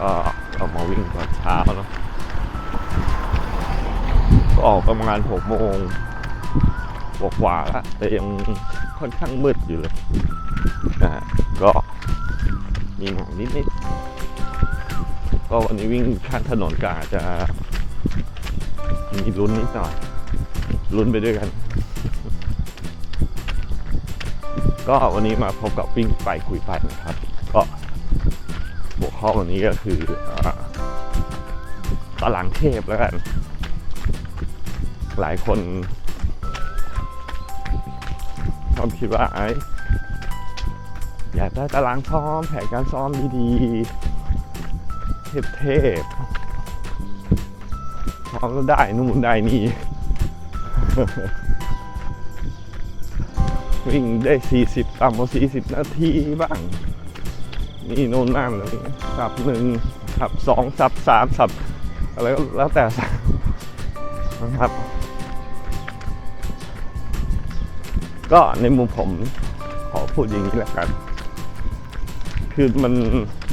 ก็ออกมาวิ่งตอนเช้าเนาะก็ออกประมาณหกโมงกว่าแล้วแต่ยังค่อนข้างมืดอยู่เลยนะก็มีหมอกนิดๆก็วันนี้วิ่งข้างถนนกาจะมีลุ้นนิดหน่อยลุ้นไปด้วยกัน ก็วันนี้มาพบกับวิ่งไปคุยไปนะครับ หัวข้อวันนี้ก็คือตารางเทพแล้วกัน หลายคนชอบคิดว่าไอ้อยากได้ตารางซ้อมแผนการซ้อมดีๆ เทพๆซ้อมแล้วได้นู่นได้นี่วิ่งได้ 40ต่ำกว่า40 นาทีบ้าง นี่โน่นนั่นเลยสับหนึ่งสับสองสับสามสับอะไรก็แล้วแต่นะครับ ก็ในมุมผมขอพูดอย่างนี้แล้วกัน คือมัน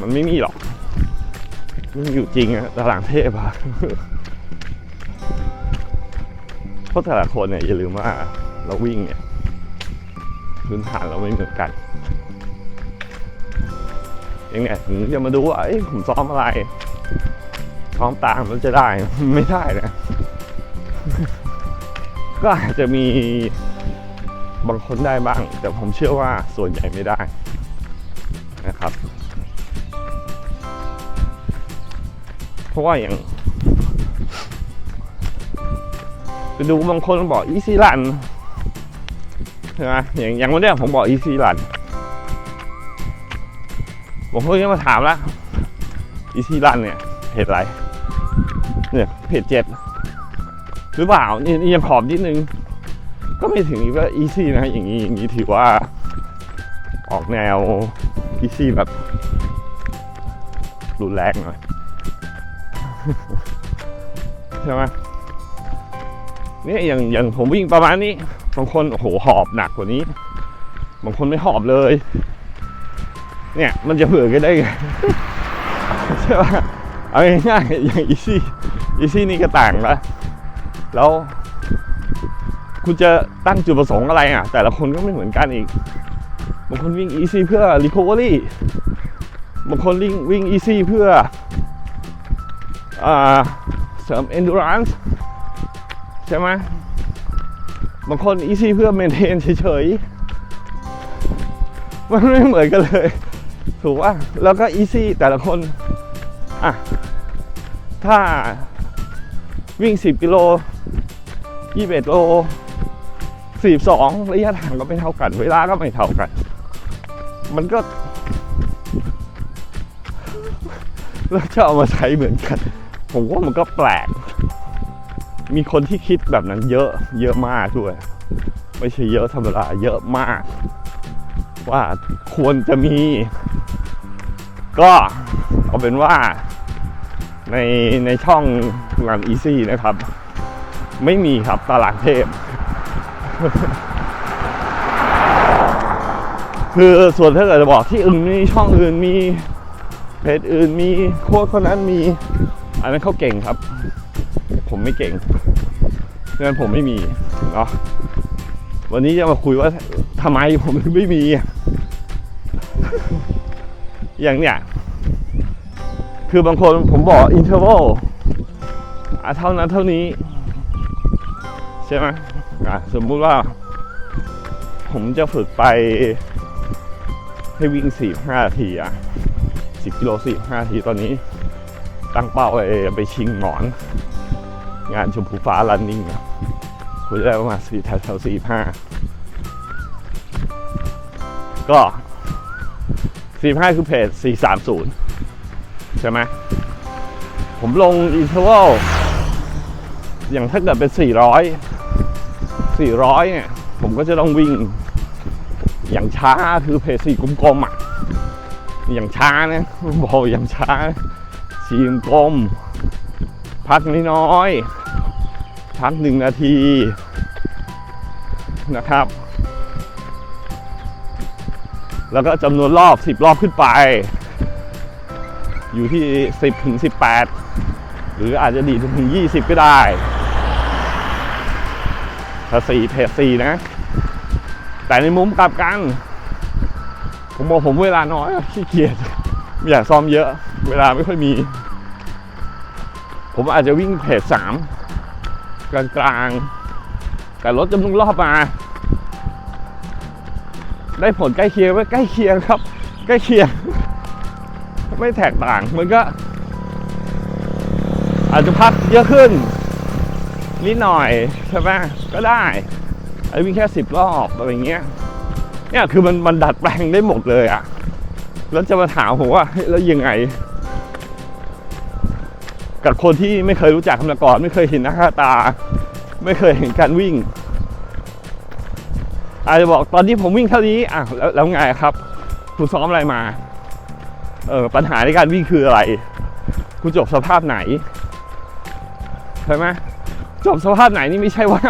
มันไม่มีหรอกม่มีอยู่จริงอะตารางเทพอะเพราะแต่ละคนเนี่ยอย่าลืมว่าเราวิ่งเนี่ยพื้นฐานเราไม่เหมือนกัน ยังไงถึงจะมาดูว่าเอ้ยผมซ้อมอะไรซ้อมตามแล้วจะได้ไม่ได้นะก็อาจจะมีบางคนได้บ้าง แต่ผมเชื่อว่าส่วนใหญ่ไม่ได้นะครับ เพราะว่าอย่างไปดูบางคนบอกอีซี่รันใช่ไหมอย่างอย่างวันนี้ผมบอก easy run ผมเพิ่งจะมาถามแล้ว easy run เนี่ยเพจอะไรเนี่ยเพจเจ็ดหรือเปล่านี่นี่ยังขอบนิดนึง ก็ไม่ถึงว่า easy นะอย่างนี้อย่างนี้ถือว่า ออกแนว easy แบบรุนแรงหน่อยใช่ไหมเนี่ยอย่างอย่างผมวิ่งประมาณนี้ บางคนโอ้โหหอบหนักกว่านี้ บางคนไม่หอบเลย เนี่ยมันจะเผื่อกันได้ไงใช่ปะเอาง่ายๆอย่างอีซี่อีซี่นี่ก็ต่างละแล้ว คุณจะตั้งจุดประสงค์อะไรอะ แต่ละคนก็ไม่เหมือนกันอีกบางคนวิ่งอีซี่เพื่อ recovery บางคนวิ่งวิ่งอีซี่เพื่ออเสริม endurance ใช่ไหมบางคนอีซี่เพื่อเมนเทนเฉยๆ มันไม่เหมือนกันเลย ถูกว่าแล้วก็อีซี่แต่ละคนอะถ้าวิ่ง 10 กิโล 21 โล 42 ระยะทางก็ไม่เท่ากัน เวลาก็ไม่เท่ากัน มันก็แล้วจะเอามาใช้เหมือนกัน ผมว่ามันก็แปลก มีคนที่คิดแบบนั้นเยอะ เยอะมากด้วย ไม่ใช่เยอะธรรมดาเยอะมาก ว่าควรจะมี ก็เอาเป็นว่าในในช่องงานอีซี่นะครับ ไม่มีครับตลาดเทพ คือส่วนถ้าเกิดจะบอกที่อื่นมีช่องอื่นมีเพจอื่นมีโค้ดคนนั้นมี อันนั้นเขาเก่งครับ ผมไม่เก่งเพราะฉะนั้นผมไม่มีเนาะวันนี้จะมาคุยว่าทำไมผมถึงไม่มี อย่างเนี้ยคือบางคนผมบอกอินเทอร์วลอะเท่านั้นเท่านี้ ใช่ไหมอะสมมุติว่า ผมจะฝึกไป ให้วิ่ง45นาทีอะ10กิโล45นาทีตอนนี้ ตั้งเป้าไปไปชิงหมอน งานชมพูฟ้ารันนิ่งอะคุยได้ประมาณสี่แถวแถวสี่ห้าก็ สี่ห้าคือเพจสี่สามศูนย์ใช่ไหมผมลงอินเทอร์วัลอย่างถ้าเกิดเป็นสี่ร้อยสี่ร้อยเนี่ย ผมก็จะต้องวิ่ง อย่างช้าคือเพจสี่กลมๆอะอย่างช้านะบอกอย่างช้าสี่กลม พักน้อยๆพักหนึ่งนาทีนะครับ แล้วก็จำนวนรอบ 10 รอบขึ้นไป อยู่ที่ 10 ถึง 18 หรืออาจจะดีถึง 20 ก็ได้ถ้า4เพจ4นะ แต่ในมุมกลับกัน ผมบอกผมเวลาน้อยขี้เกียจไม่อยากซ้อมเยอะ เวลาไม่ค่อยมี ผมอาจจะวิ่งเพจสามกลางกลางๆ แต่ลดจำนวนรอบมา ได้ผลใกล้เคียงไหมใกล้เคียงครับ ใกล้เคียง ไม่แตกต่างมันก็ อาจจะพักเยอะขึ้น นิดหน่อยใช่ไหมก็ได้ไอ้วิ่งแค่สิบรอบอะไรเงี้ยเนี่ยคือมันมันดัดแปลงได้หมดเลยอะแล้วจะมาถามผมว่าแล้วยังไง กับคนที่ไม่เคยรู้จักกันมาก่อน ไม่เคยเห็นหน้าตา ไม่เคยเห็นการวิ่ง อาจจะบอกตอนที่ผมวิ่งเท่านี้อะแล้วแล้วไงครับ คุณซ้อมอะไรมา เออปัญหาในการวิ่งคืออะไร คุณจบสภาพไหนใช่ไหมจบสภาพไหนนี่ไม่ใช่ว่า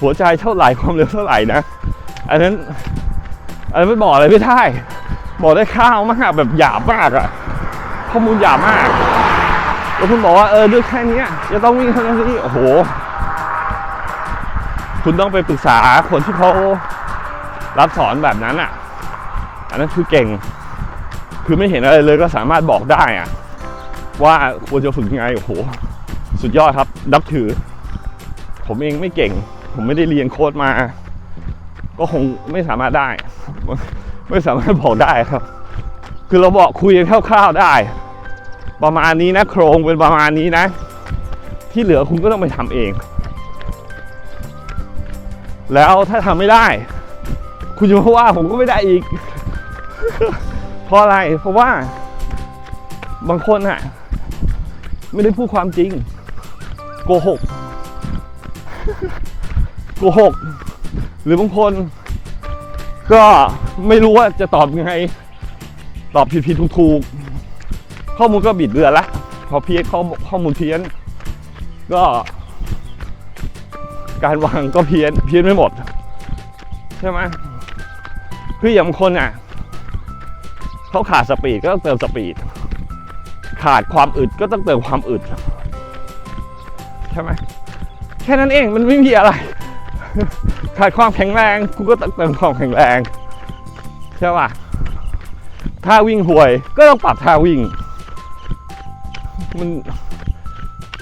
หัวใจเท่าไหร่ความเร็วเท่าไหร่นะอันนั้นอันนั้นไม่บอกอะไรไม่ได้บอกได้ข้าวมากแบบหยาบมากอะข้อมูลหยาบมากแล้วคุณบอกว่าเออด้วยแค่นี้ยจะต้องวิ่งเท่านั้นนี่โอ้โห คุณต้องไปปรึกษาคนที่เขา รับสอนแบบนั้นอะ อันนั้นคือเก่ง คือไม่เห็นอะไรเลยก็สามารถบอกได้อะ ว่าควรจะฝึกยังไงโอ้โห สุดยอดครับนับถือ ผมเองไม่เก่ง ผมไม่ได้เรียนโค้ดมา ก็คงไม่สามารถได้ ไม่สามารถบอกได้ครับ คือเราบอกคุยกันคร่าวๆได้ ประมาณนี้นะโครงเป็นประมาณนี้นะ ที่เหลือคุณก็ต้องไปทำเองแล้วถ้าทำไม่ได้ คุณจะมาว่าผมก็ไม่ได้อีก เพราะอะไร เพราะว่า บางคนอะไม่ได้พูดความจริง โกหก โกหก หรือบางคน ก็ไม่รู้ว่าจะตอบยังไง ตอบผิดผิดถูกถูกๆข้อมูลก็บิดเบือนละพอเพี้ยนข้อข้อมูลเพี้ยน ก็ การวางก็เพี้ยนเพี้ยนไม่หมด ใช่ไหม คืออย่างบางคนอะเขาขาดสปีดก็ต้องเติมสปีด ขาดความอึดก็ต้องเติมความอึดใช่ไหมแค่นั้นเองมันไม่มีอะไร ขาดความแข็งแรงกูก็ต้องเติมความแข็งแรงใช่ป่ะท่าวิ่งห่วยก็ต้องปรับท่าวิ่ง มัน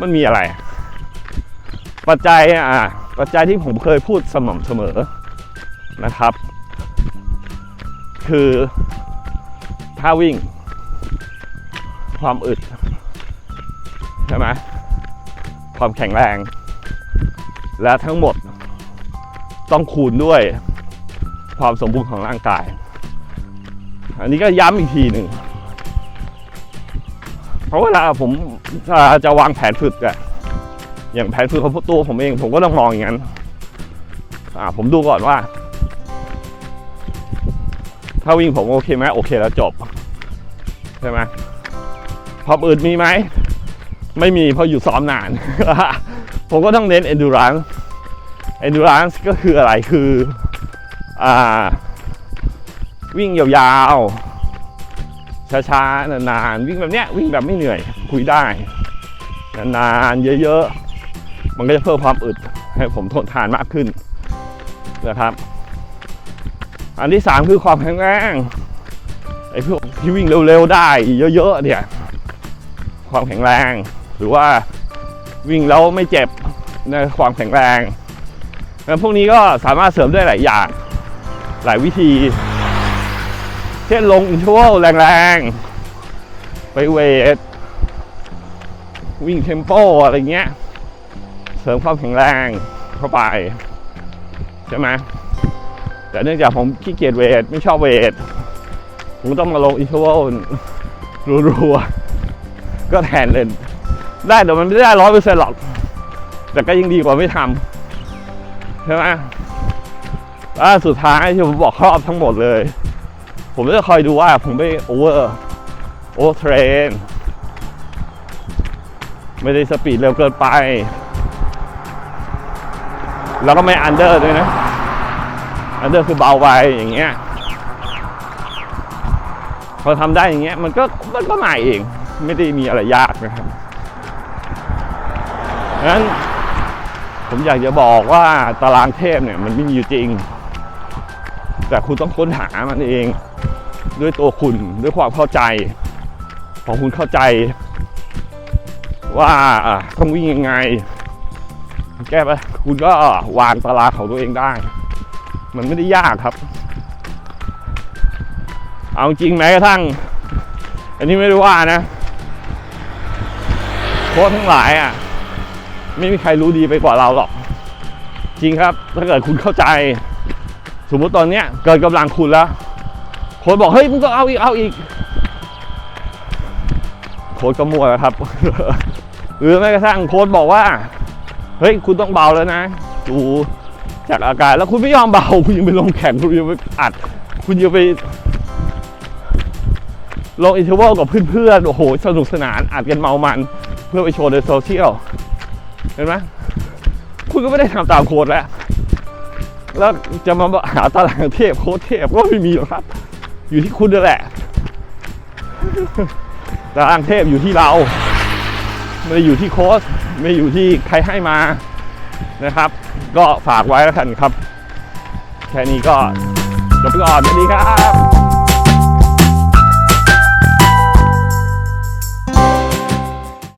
มันมีอะไร ปัจจัยอะปัจจัยที่ผมเคยพูดสม่ำเสมอนะครับ คือท่าวิ่ง ความอึดใช่ไหมความแข็งแรง และทั้งหมดต้องคูณด้วยความสมบูรณ์ของร่างกาย อันนี้ก็ย้ำอีกทีหนึ่ง เพราะเวลาผมจะวางแผนฝึกอะอย่างแผนฝึกของตัวผมเอง ผมก็ต้องมองอย่างนั้นผมดูก่อนว่า ถ้าวิ่งผมโอเคไหมโอเคแล้วจบใช่ไหมความอื่นมีไหม ไม่มีเพราะอยู่ซ้อมนาน ผมก็ต้องเน้น endurance endurance ก็คืออะไรคืออ่าวิ่งยาวๆ ช้าๆ นานๆ วิ่งแบบเนี้ยวิ่งแบบไม่เหนื่อย คุยได้ นานๆ เยอะๆ มันก็จะเพิ่มความอึดให้ผมทนทานมากขึ้นนะครับ อันที่สามคือความแข็งแรงไอ้พวกที่วิ่งเร็วๆได้เยอะๆเนี่ยความแข็งแรง หรือว่าวิ่งแล้วไม่เจ็บในความแข็งแรงแล้วพวกนี้ก็สามารถเสริมได้หลายอย่างหลายวิธี เช่นลงอินทวลแรงๆ ไปเวท วิ่งเทมโปอะไรเงี้ย เสริมความแข็งแรงเข้าไป ใช่ไหม แต่เนื่องจากผมขี้เกียจเวทไม่ชอบเวทผมต้องมาลงอินเทอร์วลรัวๆก็แทนเล่น ได้แต่มันไม่ได้ร้อยเปอร์เซ็นต์หรอก แต่ก็ยังดีกว่าไม่ทำใช่ไหมอ่าสุดท้ายที่ผมบอกครอบทั้งหมดเลย ผมจะคอยดูว่าผมไม่โอเวอร์โอเทรนไม่ได้สปีดเร็วเกินไป แล้วก็ไม่อันเดอร์ด้วยนะ อันเดอร์คือเบาไปอย่างเงี้ยพอทำได้อย่างเงี้ยมันก็มันก็มาเอง ไม่ได้มีอะไรยากนะครับงั้นผมอยากจะบอกว่าตารางเทพเนี่ยมันไม่มีอยู่จริง แต่คุณต้องค้นหามันเอง ด้วยตัวคุณด้วยความเข้าใจ พอคุณเข้าใจ ว่าต้องวิ่งยังไง แก้ไปคุณก็วางตารางของตัวเองได้ มันไม่ได้ยากครับ เอาจริงแม้กระทั่ง อันนี้ไม่ได้ว่านะโค้ชทั้งหลายอะ ไม่มีใครรู้ดีไปกว่าเราหรอก จริงครับ ถ้าเกิดคุณเข้าใจ สมมุติตอนเนี้ยเกินกำลังคุณแล้วโค้ชบอกเฮ้ยมึงต้องเอาอีกเอาอีกโค้ชก็มั่วแล้วครับ หรือแม้กระทั่งโค้ชบอกว่า เฮ้ย คุณต้องเบาแล้วนะดู จากอาการแล้วคุณไม่ยอมเบา คุณยังไปลงแข่งคุณยังไปอัด คุณยังไปลงอินเทอร์วัลกับเพื่อนๆ โอ้โห สนุกสนานอัดกันเมามัน เพื่อไปโชว์ในโซเชียล เห็นไหมคุณก็ไม่ได้ทำตามโค้ดแล้ว แล้วจะมาหาตารางเทพโค้ดเทพก็ไม่มีหรอกครับ อยู่ที่คุณนั่นแหละ ตารางเทพอยู่ที่เรา ไม่ได้อยู่ที่โค้ชไม่อยู่ที่ใครให้มา นะครับ ก็ฝากไว้แล้วกันครับ แค่นี้ก็จบไปก่อนสวัสดีครับ